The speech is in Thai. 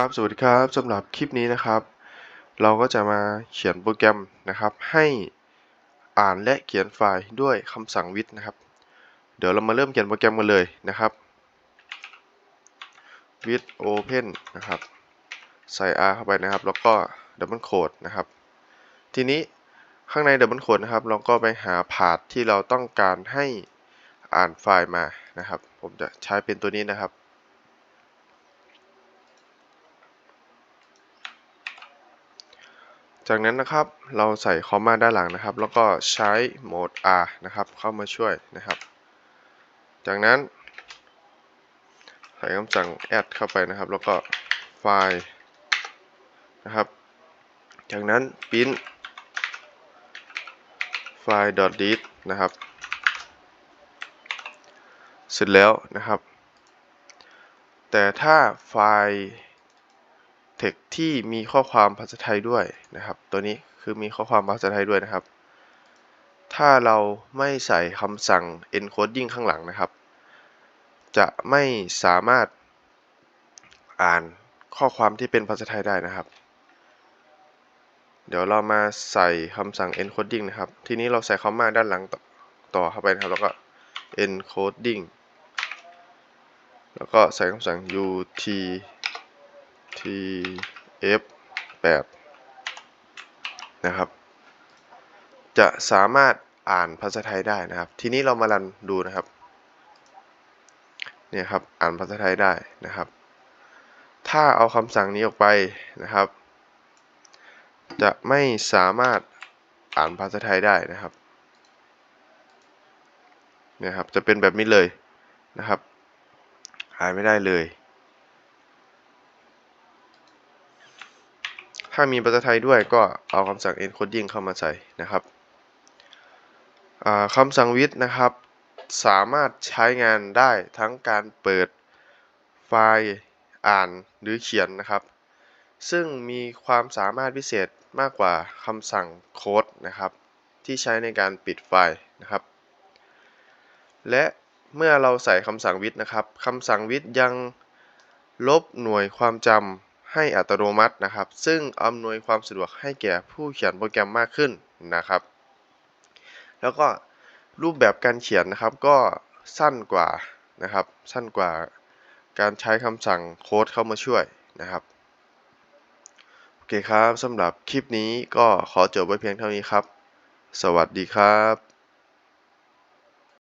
ครับ สวัสดีครับสำหรับคลิปนี้นะครับ เราก็จะมาเขียนโปรแกรมนะครับ ให้อ่านและเขียนไฟล์ด้วยคำสั่ง with นะครับ เดี๋ยวเรามาเริ่มเขียนโปรแกรมกันเลยนะครับ with open นะครับ ใส่ r เข้าไปนะครับ แล้วก็ double quote นะครับ ทีนี้ข้างใน double quote นะครับ เราก็ไปหาพาธที่เราต้องการให้อ่านไฟล์มานะครับ ผมจะใช้เป็นตัวนี้นะครับ จากนั้นนะครับเราใส่คอมมาด้านหลังนะครับ แล้วก็ใช้โหมด R นะครับ เข้ามาช่วยนะครับ จากนั้น ใส่คำสั่ง add เข้าไปนะครับ แล้วก็ไฟล์นะครับ จากนั้น print ไฟล์ .read นะครับ เสร็จแล้วนะครับ แต่ถ้าไฟล์ text ที่มีข้อความภาษาไทยด้วยนะครับ ตัวนี้คือมีข้อความภาษาไทยด้วยนะครับ ถ้าเราไม่ใส่คำสั่ง encoding ข้างหลังนะครับ จะไม่สามารถอ่านข้อความที่เป็นภาษาไทยได้นะครับ เดี๋ยวเรามาใส่คำสั่ง encoding นะครับ ทีนี้เราใส่คำมาด้านหลังต่อต่อเข้าไปนะครับ แล้วก็ encoding แล้วก็ใส่คำสั่ง ut tf8 นะครับ จะสามารถอ่านภาษาไทยได้นะครับ ทีนี้เรามารันดูนะครับเนี่ยครับอ่านภาษาไทยได้นะครับ ถ้าเอาคำสั่งนี้ออกไปนะครับ จะไม่สามารถอ่านภาษาไทยได้นะครับเนี่ยครับ จะเป็นแบบนี้เลยนะครับอ่านไม่ได้เลย ถ้ามีภาษาไทยด้วยก็เอาคำสั่ง encoding เข้ามาใส่นะครับคำสั่ง with นะครับ สามารถใช้งานได้ทั้งการเปิดไฟล์อ่านหรือเขียนนะครับ ซึ่งมีความสามารถพิเศษมากกว่าคำสั่งโค้ดนะครับ ที่ใช้ในการปิดไฟล์นะครับ และเมื่อเราใส่คำสั่ง with นะครับคำสั่ง with ยังลบหน่วยความจำ ให้อัตโนมัตินะครับ ซึ่งอำนวยความสะดวกให้แก่ผู้เขียนโปรแกรมมากขึ้นนะครับ แล้วก็รูปแบบการเขียนนะครับก็สั้นกว่านะครับ สั้นกว่าการใช้คำสั่งโค้ดเข้ามาช่วยนะครับโอเคครับสำหรับคลิปนี้ก็ขอจบไว้เพียงเท่านี้ครับ สวัสดีครับ